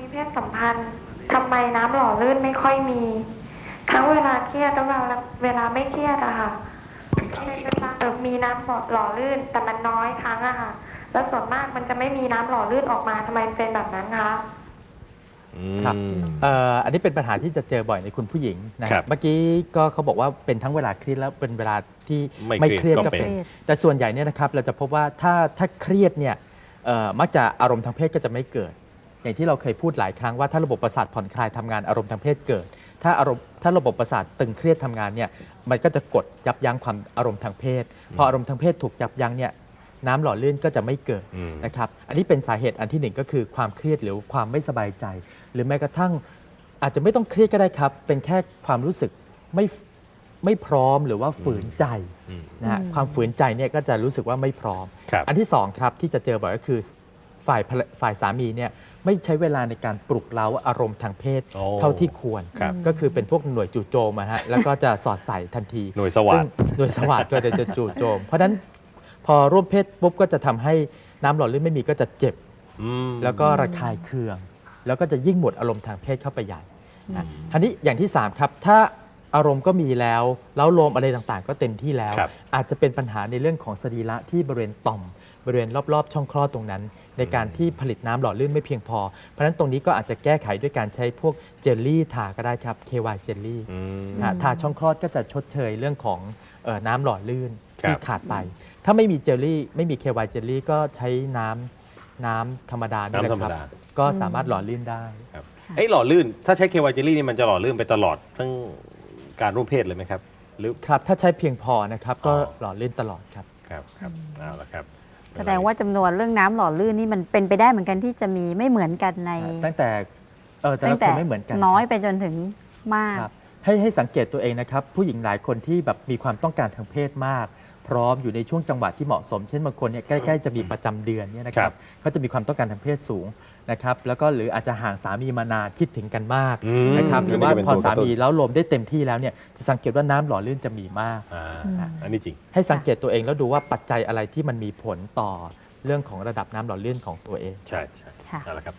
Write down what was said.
มีเพศสัมพันธ์ทำไมน้ำหล่อลื่นไม่ค่อยมี ทั้งเวลาเครียดและเวลาเวลาไม่เครียดอะค่ะเออมีน้ำหล่อลื่น แต่มันน้อยครั้งอะค่ะ แล้วส่วนมากมันจะไม่มีน้ำหล่อลื่นออกมาทำไมมันเป็นแบบนั้นคะครับอืมเอ่ออันนี้เป็นปัญหาที่จะเจอบ่อยในคุณผู้หญิงนะครับเมื่อกี้ก็เขาบอกว่าเป็นทั้งเวลาเครียดแล้วเป็นเวลาที่ไม่ไม่เคเครีรียยดดก็ก็เป็เป็นนแต่ส่วนใหญ่เนี่ยนะครับเราจะพบว่าถ้าถ้าเครียดเนี่ยเอ่อมักจะอารมณ์ทางเพศก็จะไม่เกิด อย่างที่เราเคยพูดหลายครั้งว่าถ้าระบบประสาทผ่อนคลายทำงานอารมณ์ทางเพศเกิด ถ้าอารมณ์ถ้าระบบประสาทตึงเครียดทำงานเนี่ยมันก็จะกดยับยั้งความอารมณ์ทางเพศ พออารมณ์ทางเพศถูกยับยั้งเนี่ยน้ำหล่อลื่นก็จะไม่เกิดอืมนะครับ อันนี้เป็นสาเหตุอันที่หนึ่งก็คือความเครียดหรือความไม่สบายใจ หรือแม้กระทั่งอาจจะไม่ต้องเครียดก็ได้ครับ เป็นแค่ความรู้สึกไม่ไม่พร้อมหรือว่าฝืนใจอืมนะฮะอืมความฝืนใจเนี่ยก็จะรู้สึกว่าไม่พร้อมครับอันที่สองครับที่จะเจอบ่อยก็คือ ฝ่ายภรรฝ่ายสามีเนี่ยไม่ใช้เวลาในการปลุกเร้าอารมณ์ทางเพศ โอ้เท่าที่ควร ครับ ก็คือเป็นพวกหน่วยจู่โจมอะฮะ แล้วก็จะสอดใส่ทันทีหน่วยสวัสซึ่งดิ์หน่วยสวัสดก็จะจู่โจม เพราะฉะนั้นพอร่วมเพศปุ๊บก็จะทำให้น้ำหล่อลื่นไม่มีก็จะเจ็บอืมแล้วก็ระคายเคือง แล้วก็จะยิ่งหมดอารมณ์ทางเพศเข้าไปใหญ่นะทีนี้อย่างที่ 3 ครับ ถ้า อารมณ์ก็มีแล้ว แล้วลมอะไรต่างๆ ก็เต็มที่แล้วครับอาจจะเป็นปัญหาในเรื่องของสรีระที่บริเวณต่อม บริเวณรอบๆ ช่องคลอดตรงนั้น ในการที่ผลิตน้ำหล่อลื่นไม่เพียงพอ เพราะฉะนั้นตรงนี้ก็อาจจะแก้ไขด้วยการใช้พวกเจลลี่ทาก็ได้ครับ KY เจลลี่อืมนะฮะทาช่องคลอดก็จะชดเชยเรื่องของเอ่อน้ำหล่อลื่นครับที่ขาดไป ถ้าไม่มีเจลลี่ไม่มี KY เจลลี่ก็ใช้น้ำน้ำธรรมดานี่แหละน้ำธรรคมรับดาก็สามารถหล่อลื่นได้ครับไอ้ยหล่อลื่น ถ้าใช้เควายเจลลี่นี่มันจะหล่อลื่นไปตลอดทั้ง การร่วมเพศเลยไหมครับหรือครับ ถ้าใช้เพียงพอนะครับ ก็อ๋อหล่อลื่นตลอดครับ ครับครับเอาละครับ แสดงว่าจำนวนเรื่องน้ำหล่อลื่นนี่มันเป็นไปได้เหมือนกันที่จะมีไม่เหมือนกันใน ตั้งแต่เออแต่ตั้ละงคแต่นไม่เหมือนกันน้อยครับไปจนถึงมากครับให้ให้สังเกตตัวเองนะครับ ผู้หญิงหลายคนที่แบบมีความต้องการทางเพศมาก พร้อมอยู่ในช่วงจังหวะที่เหมาะสม เช่นบางคนเนี่ยใกล้ๆจะมีประจำเดือนเนี่ยนะคครัรับบเขาจะมีความต้องการทางเพศสูงนะครับแล้วก็หรืออาจจะห่างสามีมานานคิดถึงกันมากอืมนะครับหรือว่าอันนี้ก็เป็นพอตัวกสาระตุ้นมีแล้วลมได้เต็มที่แล้วเนี่ยจะสังเกตว่าน้ำหล่อลื่นจะมีมากอ่าอืมอันนี้จริง ให้สังเกตตัวเองแล้วดูว่าปัจจัยอะไรที่มันมีผลต่อเรื่องของระดับน้ำหล่อลื่นของตัวเอง ใช่ใช่ค่ะเอาละครับ